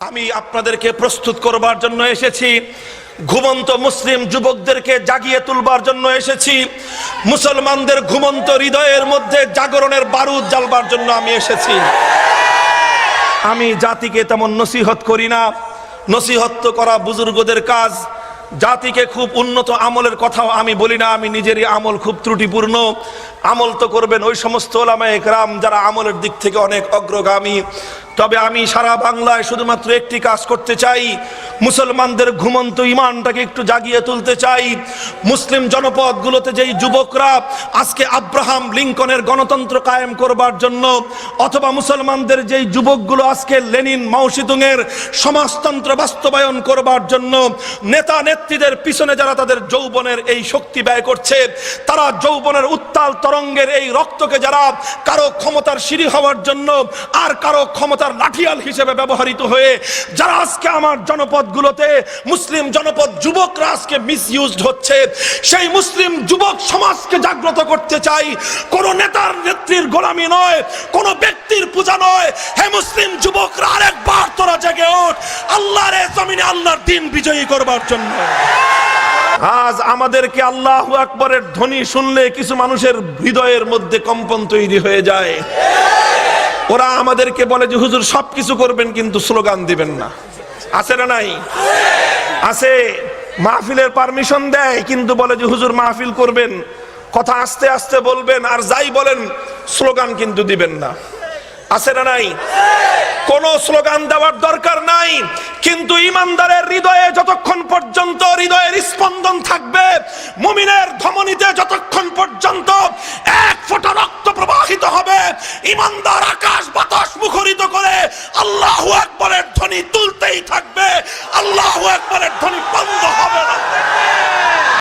আমি আপনাদেরকে প্রস্তুত করবার জন্য এসেছি। ঘুমন্ত মুসলিম যুবকদেরকে জাগিয়ে তুলবার জন্য এসেছি। মুসলমানদের ঘুমন্ত হৃদয়ের মধ্যে জাগরণের বারুদ জ্বালবার জন্য আমি এসেছি। আমি জাতিকে তেমন নসিহত করি না। নসিহত করা বুজুর্গদের কাজ। জাতিকে খুব উন্নত আমলের কথাও আমি বলি না। আমি নিজেরই আমল খুব ত্রুটিপূর্ণ। আমল তো করবেন ওই সমস্ত ওলামায়ে একরাম যারা আমলের দিক থেকে অনেক অগ্রগামী। তবে আমি সারা বাংলায় শুধুমাত্র একটি কাজ করতে চাই মুসলমানদের ঘুমন্ত ইমানটাকে একটু জাগিয়ে তুলতে চাই। মুসলিম জনপদগুলোতে যেই যুবকরা আজকে আব্রাহাম লিঙ্কনের গণতন্ত্র কায়েম করবার জন্য, অথবা মুসলমানদের যেই যুবকগুলো আজকে লেনিন মাউসিতুংয়ের সমাজতন্ত্র বাস্তবায়ন করবার জন্য, নেতা নেত্রীদের পিছনে যারা তাদের যৌবনের এই শক্তি ব্যয় করছে, তারা যৌবনের উত্তাল তরঙ্গের এই রক্তকে যারা কারও ক্ষমতার সিঁড়ি হওয়ার জন্য আর কারও ক্ষমতার লাঠিয়াল হিসেবে ব্যবহৃত হয়ে, যারা আজকে আমার জনপদগুলোতে মুসলিম জনপদ যুবকরা আজকে মিসইউজড হচ্ছে। সেই মুসলিম যুবক সমাজকে জাগ্রত করতে চাই। কোন নেতার নেত্রীর গোলামি নয়, কোন ব্যক্তির পূজা নয়। হে মুসলিম যুবকরা, আরেকবার তোরা জেগে ওঠ। আল্লাহর জমিনে আল্লাহর দিন বিজয়ী করবার জন্য। আজ আমাদেরকে আল্লাহ আকবরের ধ্বনি শুনলে কিছু মানুষের হৃদয়ের মধ্যে কম্পন তৈরি হয়ে যায়। ওরা আমাদেরকে বলে যে, হুজুর সব কিছু করবেন কিন্তু স্লোগান দিবেন না। আছে না নাই? আছে। মাহফিলের পারমিশন দেয়, কিন্তু বলে যে, হুজুর, মাহফিল করবেন। কথা আস্তে আস্তে বলবেন, আর যাই বলেন, স্লোগান কিন্তু দিবেন না। আছে না নাই? কোন স্লোগান দেওয়ার দরকার নাই, কিন্তু ইমানদারের হৃদয়ে যতক্ষণ পর্যন্ত হৃদয়ের স্পন্দন থাকবে, মুমিনের ধমনীতে যতক্ষণ পর্যন্ত এক ফোঁটা রক্ত প্রবাহিত হবে, ইমানদার আকাশ বাতাস মুখরিত করে আল্লাহু আকবরের ধ্বনি থাকবে। আল্লাহ একবারের ধ্বনি বন্ধ হবে না।